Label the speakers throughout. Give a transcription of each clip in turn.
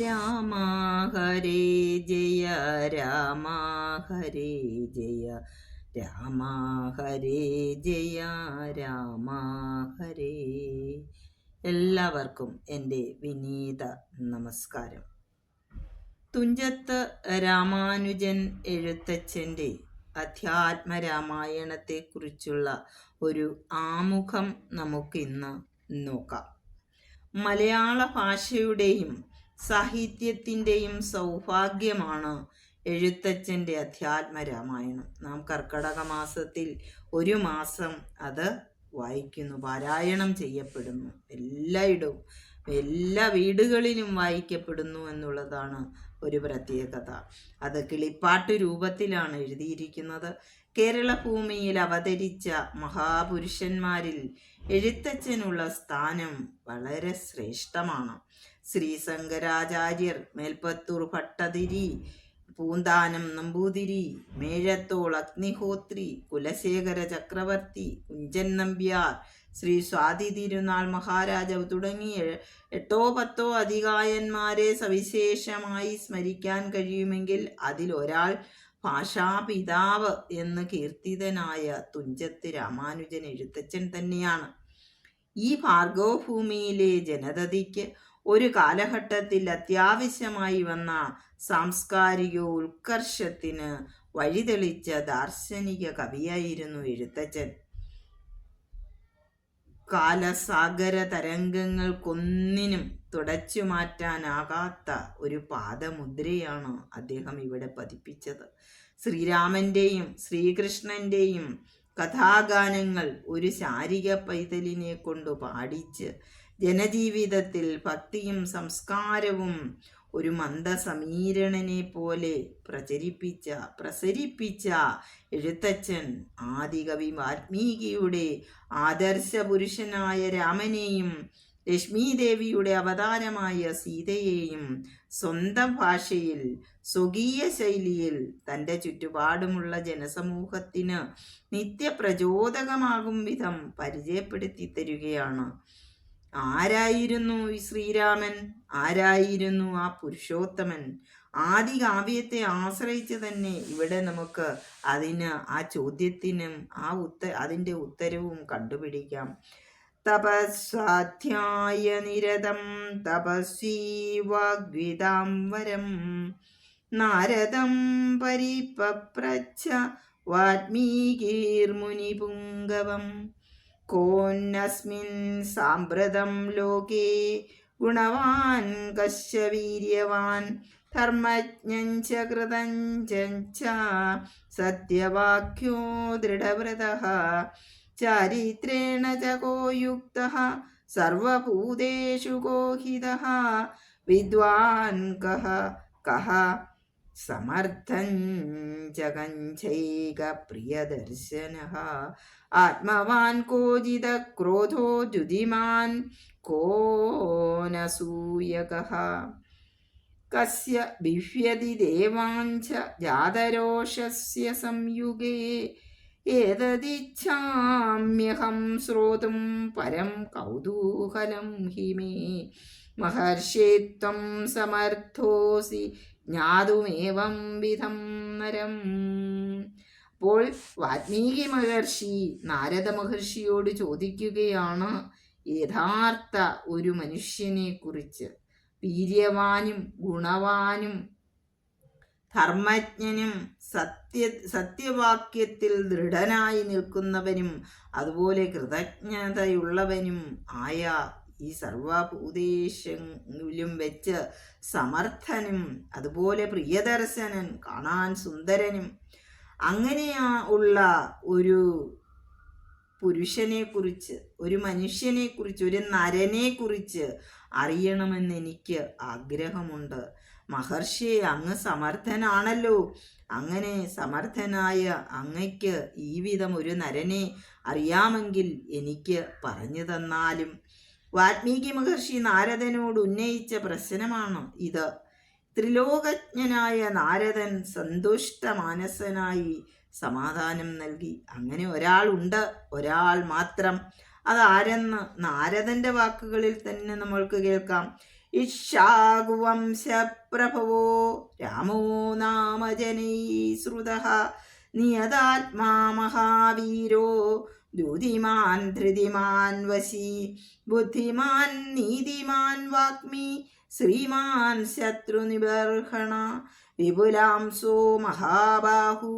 Speaker 1: രാമ ഹരേ ജയ രാമ ഹരേ ജയ രാമ ഹരേ ജയ രാമ ഹരേ എല്ലാവർക്കും എന്റെ വിനീത നമസ്കാരം. തുഞ്ചത്ത് രാമാനുജൻ എഴുത്തച്ഛന്റെ അധ്യാത്മരാമായണത്തെക്കുറിച്ചുള്ള ഒരു ആമുഖം നമുക്കിന്ന് നോക്കാം. മലയാള ഭാഷയുടെയും സാഹിത്യത്തിന്റെയും സൗഭാഗ്യമാണ് എഴുത്തച്ഛന്റെ അധ്യാത്മരാമായണം. നാം കർക്കടക മാസത്തിൽ ഒരു മാസം അത് വായിക്കുന്നു പാരായണം ചെയ്യപ്പെടുന്നു. എല്ലായിടവും എല്ലാ വീടുകളിലും വായിക്കപ്പെടുന്നു എന്നുള്ളതാണ് ഒരു പ്രത്യേകത അത് കിളിപ്പാട്ട് രൂപത്തിലാണ് എഴുതിയിരിക്കുന്നത്. കേരള ഭൂമിയിൽ അവതരിച്ച മഹാപുരുഷന്മാരിൽ എഴുത്തച്ഛനുള്ള സ്ഥാനം വളരെ ശ്രേഷ്ഠമാണ്. ശ്രീ ശങ്കരാചാര്യർ മേൽപ്പത്തൂർ ഭട്ടതിരി പൂന്താനം നമ്പൂതിരി മേഴത്തോൾ അഗ്നിഹോത്രി കുലശേഖര ചക്രവർത്തി കുഞ്ചൻ നമ്പ്യാർ ശ്രീ സ്വാതി തിരുനാൾ മഹാരാജാവ് തുടങ്ങിയ എട്ടോ പത്തോ അധികായന്മാരെ സവിശേഷമായി സ്മരിക്കാൻ കഴിയുമെങ്കിൽ അതിൽ ഒരാൾ ഭാഷാപിതാവ് എന്ന് കീർത്തിതനായ തുഞ്ചത്ത് രാമാനുജൻ എഴുത്തച്ഛൻ തന്നെയാണ്. ഈ ഭാർഗവഭൂമിയിലെ ജനതയ്ക്ക് ഒരു കാലഘട്ടത്തിൽ അത്യാവശ്യമായി വന്ന സാംസ്കാരിക ഉത്കർഷത്തിന് വഴിതെളിച്ച ദാർശനിക കവിയായിരുന്നു എഴുത്തച്ഛൻ. കാലസാഗര തരംഗങ്ങൾക്കൊന്നിനും തുടച്ചു മാറ്റാനാകാത്ത ഒരു പാദമുദ്രയാണ് അദ്ദേഹം ഇവിടെ പതിപ്പിച്ചത്. ശ്രീരാമന്റെയും ശ്രീകൃഷ്ണന്റെയും കഥാഗാനങ്ങൾ ഒരു ശാരിക പൈതലിനെ കൊണ്ട് പാടിച്ച് ജനജീവിതത്തിൽ ഭക്തിയും സംസ്കാരവും ഒരു മന്ദസമീരണനെ പോലെ പ്രചരിപ്പിച്ച പ്രസരിപ്പിച്ച എഴുത്തച്ഛൻ ആദികവി വാൽമീകിയുടെ ആദർശ പുരുഷനായ രാമനെയും ലക്ഷ്മീദേവിയുടെ അവതാരമായ സീതയെയും സ്വന്തം ഭാഷയിൽ സ്വകീയ ശൈലിയിൽ തന്റെ ചുറ്റുപാടുമുള്ള ജനസമൂഹത്തിന് നിത്യപ്രചോദകമാകും വിധം പരിചയപ്പെടുത്തി തരികയാണ്. ആരായിരുന്നു ഈ ശ്രീരാമൻ? ആരായിരുന്നു ആ പുരുഷോത്തമൻ? ആദി കാവ്യത്തെ ആശ്രയിച്ച് തന്നെ ഇവിടെ നമുക്ക് അതിന് ആ ചോദ്യത്തിനും ആ ഉത്ത അതിന്റെ ഉത്തരവും കണ്ടുപിടിക്കാം. തപസ്വാധ്യായ നിരതം തപസ്വീ വാഗ്വിതാംബരം നാരദം പരിപപ്രച്ഛ വാൽമീകിർമുനിപുങ്കവം കോന്നസ്മിन् സാമ്പ്രതം ലോകേ ഗുണവാൻ കശ്യ വീര്യവാൻ ധർമ്മജ്ഞം ച കൃതം ച സത്യവാക്യോ ദൃഢവ്രത ചാരിത്രേണ ച കോ യുക്തഃ സർവഭൂതേഷു കോഹിതഃ വിദ്വാൻ സമർത്ഥൻ ചകഞ്ചൈക പ്രിയദർശന ആത്മവാൻ കോജിത ക്രോധോ ദ്യുതിമാൻ കോനസൂയക കസ്യ ബിഹ്യതി ദേവാഞ്ച ജാതരോഷസ്യ സംയുഗേ. ഏതദിച്ഛാമ്യഹം ശ്രോതും പരം കൗതൂഹലം ഹിമേ. മഹർഷിത്വം സമർത്ഥോസി ജ്ഞാതുമേവം വിധം നരം അപ്പോൾ വാത്മീകി മഹർഷി നാരദ മഹർഷിയോട് ചോദിക്കുകയാണ് യഥാർത്ഥ ഒരു മനുഷ്യനെ കുറിച്ച് വീര്യവാനും ഗുണവാനും ധർമ്മജ്ഞനും സത്യ സത്യവാക്യത്തിൽ ദൃഢനായി നിൽക്കുന്നവനും അതുപോലെ കൃതജ്ഞതയുള്ളവനും ആയ ഈ സർവഭൂതേശങ്ങളിലും വെച്ച് സമർത്ഥനും അതുപോലെ പ്രിയദർശനൻ കാണാൻ സുന്ദരനും. അങ്ങനെയാ ഉള്ള ഒരു പുരുഷനെ കുറിച്ച് ഒരു മനുഷ്യനെ കുറിച്ച് ഒരു നരനെ കുറിച്ച് അറിയണമെന്ന് എനിക്ക് ആഗ്രഹമുണ്ട്. മഹർഷി അങ്ങ് സമർത്ഥനാണല്ലോ. അങ്ങനെ സമർത്ഥനായ അങ്ങയ്ക്ക് ഈ വിധം ഒരു നരനെ അറിയാമെങ്കിൽ എനിക്ക് പറഞ്ഞു തന്നാലും വാൽമീകി മഹർഷി നാരദനോട് ഉന്നയിച്ച പ്രശ്നമാണ് ഇത്. ത്രിലോകജ്ഞനായ നാരദൻ സന്തുഷ്ട മാനസനായി സമാധാനം നൽകി. അങ്ങനെ ഒരാൾ ഉണ്ട് ഒരാൾ മാത്രം. അതാരെന്ന് നാരദന്റെ വാക്കുകളിൽ തന്നെ നമ്മൾക്ക് കേൾക്കാം. ഇഷാകുവംശപ്രഭവോ രാമോ നാമജനൈ ശ്രുത. നിയതാത്മാ മഹാവീരോ ദ്യുതിമാൻ ധൃതിമാൻ വശി ബുദ്ധിമാൻ നീതിമാൻ വാഗ്മി ശ്രീമാൻ ശത്രുനിബർഹണ വിപുലാംസോ മഹാബാഹു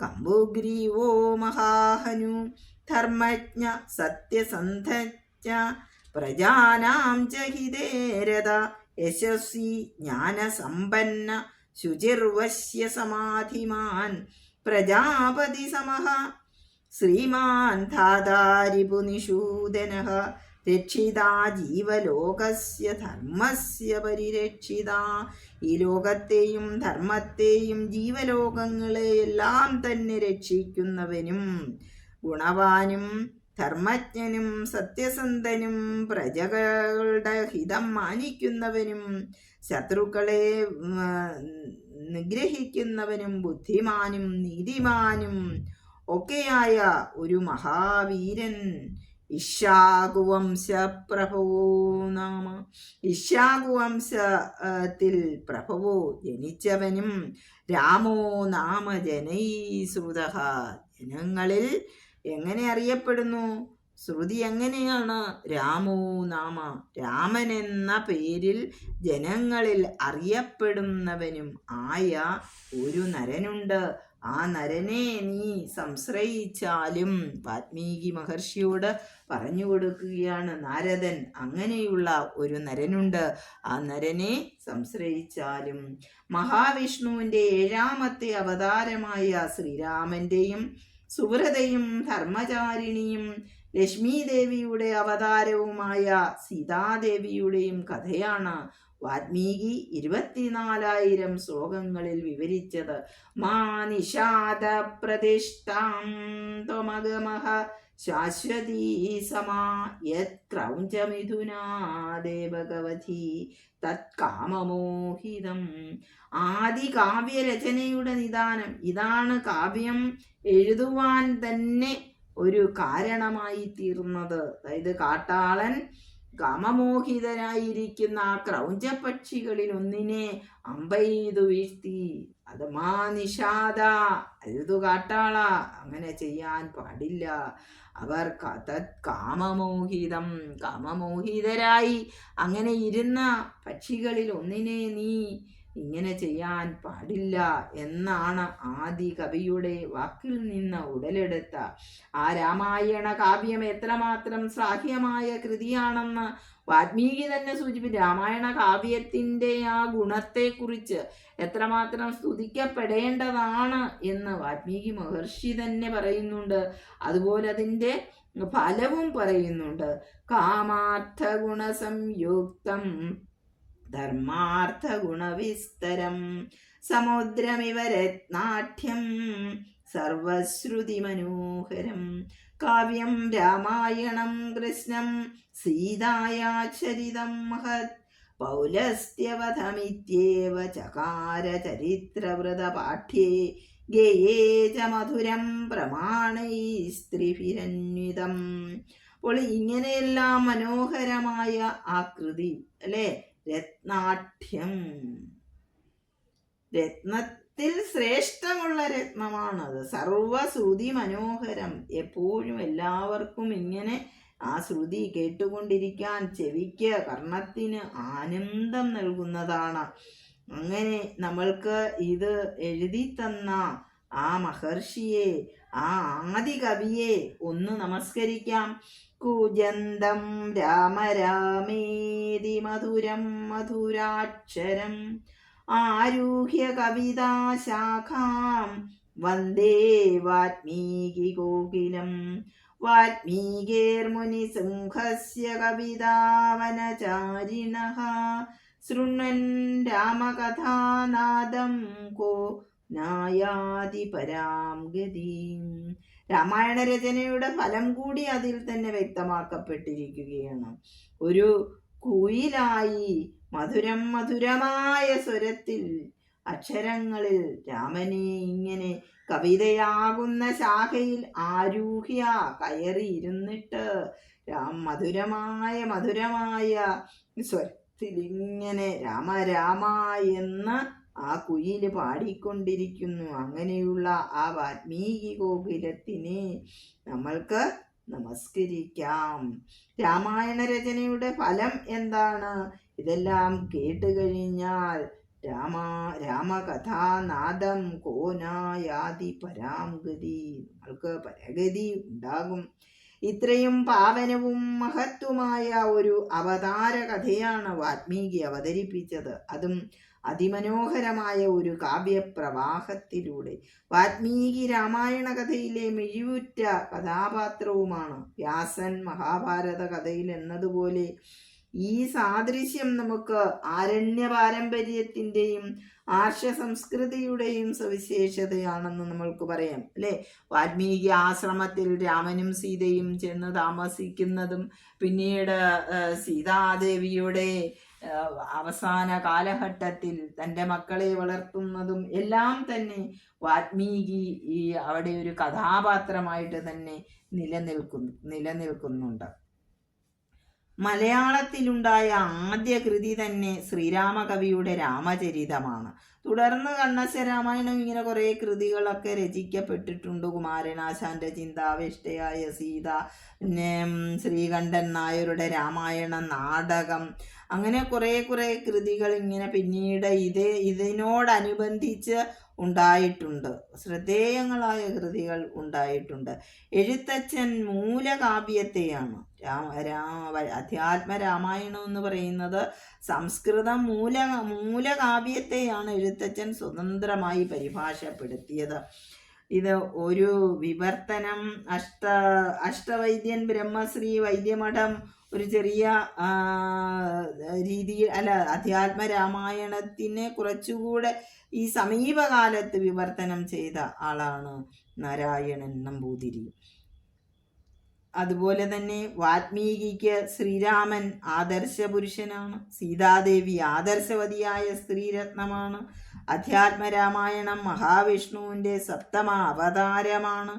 Speaker 1: കമ്പുഗ്രീവോ മഹാഹനു ധർമ്മജ്ഞ സത്യസന്ധജ്ഞ പ്രജാനാം ചഹിതേരത ഹിതേരത യശസ്വി ജ്ഞാനസമ്പന്ന ശുചിർവശ്യ സമാധിമാൻ പ്രജാപതി സമഃ ശ്രീമാൻ ധാതാരിപുനിഷൂദനഃ രക്ഷിതാ ജീവലോകസ്യ ധർമ്മസ്യ പരിരക്ഷിതാ. ഈ ലോകത്തെയും ധർമ്മത്തെയും ജീവലോകങ്ങളെയെല്ലാം തന്നെ രക്ഷിക്കുന്നവനും ഗുണവാനും ധർമ്മജ്ഞനും സത്യസന്ധനും പ്രജകളുടെ ഹിതം മാനിക്കുന്നവനും ശത്രുക്കളെ നിഗ്രഹിക്കുന്നവനും ബുദ്ധിമാനും നീതിമാനും ഒക്കെയായ ഒരു മഹാവീരൻ. ഇഷാകുവംശ പ്രഭവോ നാമ. ഇഷാകുവംശത്തിൽ പ്രഭവോ ജനിച്ചവനും രാമോ നാമ ജനൈസുത ജനങ്ങളിൽ എങ്ങനെ അറിയപ്പെടുന്നു? ശ്രുതി എങ്ങനെയാണ്? രാമോ നാമ. രാമൻ എന്ന പേരിൽ ജനങ്ങളിൽ അറിയപ്പെടുന്നവനും ആയ ഒരു നരനുണ്ട്. ആ നരനെ നീ സംശ്രയിച്ചാലും വാത്മീകി മഹർഷിയോട് പറഞ്ഞു കൊടുക്കുകയാണ് നാരദൻ. അങ്ങനെയുള്ള ഒരു നരനുണ്ട്. ആ നരനെ സംശ്രയിച്ചാലും. മഹാവിഷ്ണുവിന്റെ ഏഴാമത്തെ അവതാരമായ ശ്രീരാമന്റെയും സുവ്രതയും ധർമ്മചാരിണിയും ലക്ഷ്മി ദേവിയുടെ അവതാരവുമായ സീതാദേവിയുടെയും കഥയാണ് വാൽമീകി ഇരുപത്തിനാലായിരം ശ്ലോകങ്ങളിൽ വിവരിച്ചത്. മാ നിഷാദ പ്രതിഷ്ഠാം ത്വമഗമഹ ശാശ്വതീ സമാ യത് ക്രൗഞ്ചമിഥുനാദേ ഭഗവതി തത്കാമമോഹിതം. ആദി കാവ്യരചനയുടെ നിദാനം. ഇതാണ് കാവ്യം എഴുതുവാൻ തന്നെ ഒരു കാരണമായി തീർന്നത്. അതായത് കാട്ടാളൻ കാമമോഹിതനായിരിക്കുന്ന ആ ക്രൗഞ്ചപക്ഷികളിൽ ഒന്നിനെ അമ്പെയ്തു വീഴ്ത്തി. അത് മാ നിഷാദ. അരുതു കാട്ടാള അങ്ങനെ ചെയ്യാൻ പാടില്ല. അവർ തത് കാമമോഹിതം കാമമോഹിതരായി. അങ്ങനെ ഇരുന്ന പക്ഷികളിൽ ഒന്നിനെ നീ ഇങ്ങനെ ചെയ്യാൻ പാടില്ല എന്നാണ് ആദി കവിയുടെ വാക്കിൽ നിന്ന് ഉടലെടുത്ത. ആ രാമായണ കാവ്യം എത്രമാത്രം ശ്ലാഘ്യമായ കൃതിയാണെന്ന് വാത്മീകി തന്നെ സൂചിപ്പിച്ചു. രാമായണ കാവ്യത്തിന്റെ ആ ഗുണത്തെക്കുറിച്ച് എത്രമാത്രം സ്തുതിക്കപ്പെടേണ്ടതാണ് എന്ന് വാത്മീകി മഹർഷി തന്നെ പറയുന്നുണ്ട്. അതുപോലെ അതിന്റെ ഫലവും പറയുന്നുണ്ട്. കാമാർത്ഥ ഗുണസംയുക്തം ധർമാർത്ഥ ഗുണവിസ്തരം സമുദ്രമിവ രത്നാഠ്യം സർവശ്രുതി മനോഹരം കാവ്യം രാമായണം കൃഷ്ണം സീതായാ ചരിതം മഹത്. പൗലസ്ത്യവധമിത്യേവ ചകാര ചരിത്രവ്രതപാഠ്യേ ഗേയേ ച മധുരം പ്രമാണൈ സ്ത്രീഫിരന്വിതം അപ്പോൾ ഇങ്ങനെയെല്ലാം മനോഹരമായ ആ കൃതി അല്ലേ? രത്നാഠ്യം. രത്നത്തിൽ ശ്രേഷ്ഠമുള്ള രത്നമാണത്. സർവശ്രുതി മനോഹരം എപ്പോഴും എല്ലാവർക്കും ഇങ്ങനെ ആ ശ്രുതി കേട്ടുകൊണ്ടിരിക്കാൻ ചെവിക്ക് കർണത്തിന് ആനന്ദം നൽകുന്നതാണ്. അങ്ങനെ നമ്മൾക്ക് ഇത് എഴുതി തന്ന ആ മഹർഷിയെ ആ ആദി കവിയെ ഒന്ന് നമസ്കരിക്കാം. കൂജന്തം രാമ രാമേതി മധുരം മധുരാക്ഷരം ആരൂഹ്യ കവിതാശാഖാം വന്ദേ വാൽമീകി കോകിലം. വാൽമീകേർമുനിസിംഹസ്യ കവിതാവനചാരിണഃ. ശൃണ്വൻ രാമകഥാനാദം കോ നായാതി പരാം ഗതിം. രാമായണ രചനയുടെ ഫലം കൂടി അതിൽ തന്നെ വ്യക്തമാക്കപ്പെട്ടിരിക്കുകയാണ്. ഒരു കുയിലായി മധുരം മധുരമായ സ്വരത്തിൽ അക്ഷരങ്ങളിൽ രാമനെ ഇങ്ങനെ കവിതയാകുന്ന ശാഖയിൽ ആരൂഹ്യ കയറിയിരുന്നിട്ട് രാം മധുരമായ മധുരമായ സ്വരത്തിൽ ഇങ്ങനെ രാമ രാമ എന്ന് ആ കുയിൽ പാടിക്കൊണ്ടിരിക്കുന്നു. അങ്ങനെയുള്ള ആ വാൽമീകി ഗോകുലത്തിന് നമ്മൾക്ക് നമസ്കരിക്കാം. രാമായണ രചനയുടെ ഫലം എന്താണ്? ഇതെല്ലാം കേട്ട് കഴിഞ്ഞാൽ രാമ രാമകഥാനാദം കോനായാതി പരാംഗതി നമ്മൾക്ക് പരഗതി ഉണ്ടാകും. ഇത്രയും പാവനവും മഹത്വമായ ഒരു അവതാര കഥയാണ് വാൽമീകി അവതരിപ്പിച്ചത്. അതും അതിമനോഹരമായ ഒരു കാവ്യപ്രവാഹത്തിലൂടെ വാൽമീകി രാമായണ കഥയിലെ മിഴിവുറ്റ കഥാപാത്രവുമാണ് വ്യാസൻ മഹാഭാരത കഥയിൽ എന്നതുപോലെ ഈ സാദൃശ്യം നമുക്ക് ആരണ്യ പാരമ്പര്യത്തിന്റെയും ആർഷ സംസ്കൃതിയുടെയും സവിശേഷതയാണെന്ന് നമ്മൾക്ക് പറയാം അല്ലേ? വാൽമീകി ആശ്രമത്തിൽ രാമനും സീതയും ചെന്ന് താമസിക്കുന്നതും പിന്നീട് സീതാദേവിയുടെ അവസാന കാലഘട്ടത്തിൽ തന്റെ മക്കളെ വളർത്തുന്നതും എല്ലാം തന്നെ വാത്മീകി ഈ അവിടെ ഒരു കഥാപാത്രമായിട്ട് തന്നെ നിലനിൽക്കുന്നു നിലനിൽക്കുന്നുണ്ട്. മലയാളത്തിലുണ്ടായ ആദ്യ കൃതി തന്നെ ശ്രീരാമകവിയുടെ രാമചരിതമാണ്. തുടർന്ന് കണ്ണശ രാമായണം ഇങ്ങനെ കുറേ കൃതികളൊക്കെ രചിക്കപ്പെട്ടിട്ടുണ്ട്. കുമാരനാശാന്റെ ചിന്താവിഷ്ടയായ സീത പിന്നെ ശ്രീകണ്ഠൻ നായരുടെ രാമായണ നാടകം. അങ്ങനെ കുറേ കുറേ കൃതികൾ ഇങ്ങനെ പിന്നീട് ഇതേ ഇതിനോടനുബന്ധിച്ച് ഉണ്ടായിട്ടുണ്ട്. ശ്രദ്ധേയങ്ങളായ കൃതികൾ ഉണ്ടായിട്ടുണ്ട്. എഴുത്തച്ഛൻ മൂലകാവ്യത്തെയാണ്. രാമ രാമ അധ്യാത്മ രാമായണം എന്ന് പറയുന്നത് സംസ്കൃതം മൂല മൂലകാവ്യത്തെയാണ് എഴുത്തച്ഛൻ സ്വതന്ത്രമായി പരിഭാഷപ്പെടുത്തിയത്. ഇത് ഒരു വിവർത്തനം അഷ്ട അഷ്ടവൈദ്യൻ ബ്രഹ്മശ്രീ വൈദ്യമഠം ഒരു ചെറിയ രീതിയിൽ അല്ല അധ്യാത്മ രാമായണത്തിനെ കുറച്ചുകൂടെ ഈ സമീപകാലത്ത് വിവർത്തനം ചെയ്ത ആളാണ് നാരായണൻ നമ്പൂതിരി. അതുപോലെ തന്നെ വാത്മീകിക്ക് ശ്രീരാമൻ ആദർശ പുരുഷനാണ് സീതാദേവി ആദർശവതിയായ സ്ത്രീരത്നമാണ് അധ്യാത്മരാമായണം മഹാവിഷ്ണുവിന്റെ സപ്തമ അവതാരമാണ്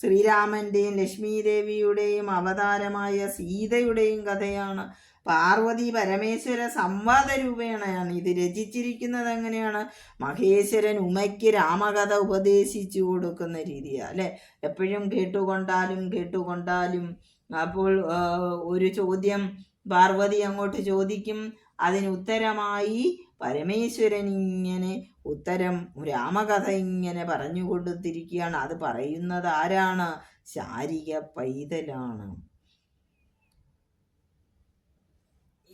Speaker 1: ശ്രീരാമന്റെയും ലക്ഷ്മീദേവിയുടെയും അവതാരമായ സീതയുടെയും കഥയാണ്. പാർവതി പരമേശ്വര സംവാദ രൂപേണയാണ് ഇത് രചിച്ചിരിക്കുന്നത് എങ്ങനെയാണ്? മഹേശ്വരൻ ഉമയ്ക്ക് രാമകഥ ഉപദേശിച്ചു കൊടുക്കുന്ന രീതിയാണ് അല്ലെ? എപ്പോഴും കേട്ടുകൊണ്ടാലും കേട്ടുകൊണ്ടാലും. അപ്പോൾ ഒരു ചോദ്യം പാർവതി അങ്ങോട്ട് ചോദിക്കും. അതിന് ഉത്തരമായി പരമേശ്വരൻ ഇങ്ങനെ ഉത്തരം രാമകഥ ഇങ്ങനെ പറഞ്ഞു കൊടുത്തിരിക്കുകയാണ് അത് പറയുന്നത് ആരാണ്? ശാരിക പൈതലാണ്.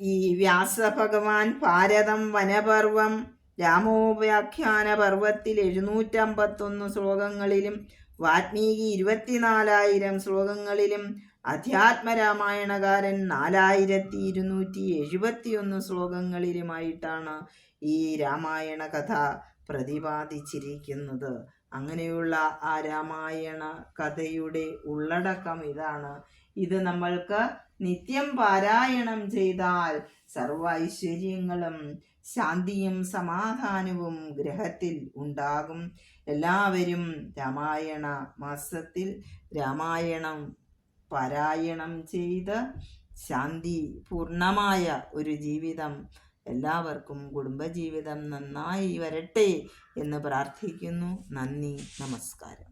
Speaker 1: ഈ വ്യാസഭഗവാൻ ഭാരതം വനപർവം രാമോപാഖ്യാന പർവത്തിൽ എഴുന്നൂറ്റമ്പത്തൊന്ന് ശ്ലോകങ്ങളിലും വാത്മീകി ഇരുപത്തിനാലായിരം ശ്ലോകങ്ങളിലും അധ്യാത്മരാമായണകാരൻ നാലായിരത്തി ഇരുന്നൂറ്റി എഴുപത്തിയൊന്ന് ശ്ലോകങ്ങളിലുമായിട്ടാണ് ഈ രാമായണ കഥ പ്രതിപാദിച്ചിരിക്കുന്നത്. അങ്ങനെയുള്ള ആ രാമായണ കഥയുടെ ഉള്ളടക്കം ഇതാണ്. ഇത് നമ്മൾക്ക് നിത്യം പാരായണം ചെയ്താൽ സർവ ഐശ്വര്യങ്ങളും ശാന്തിയും സമാധാനവും ഗ്രഹത്തിൽ ഉണ്ടാകും. എല്ലാവരും രാമായണ മാസത്തിൽ രാമായണം പാരായണം ചെയ്ത് ശാന്തി പൂർണമായ ഒരു ജീവിതം എല്ലാവർക്കും കുടുംബജീവിതം നന്നായി വരട്ടെ എന്ന് പ്രാർത്ഥിക്കുന്നു. നന്ദി. നമസ്കാരം.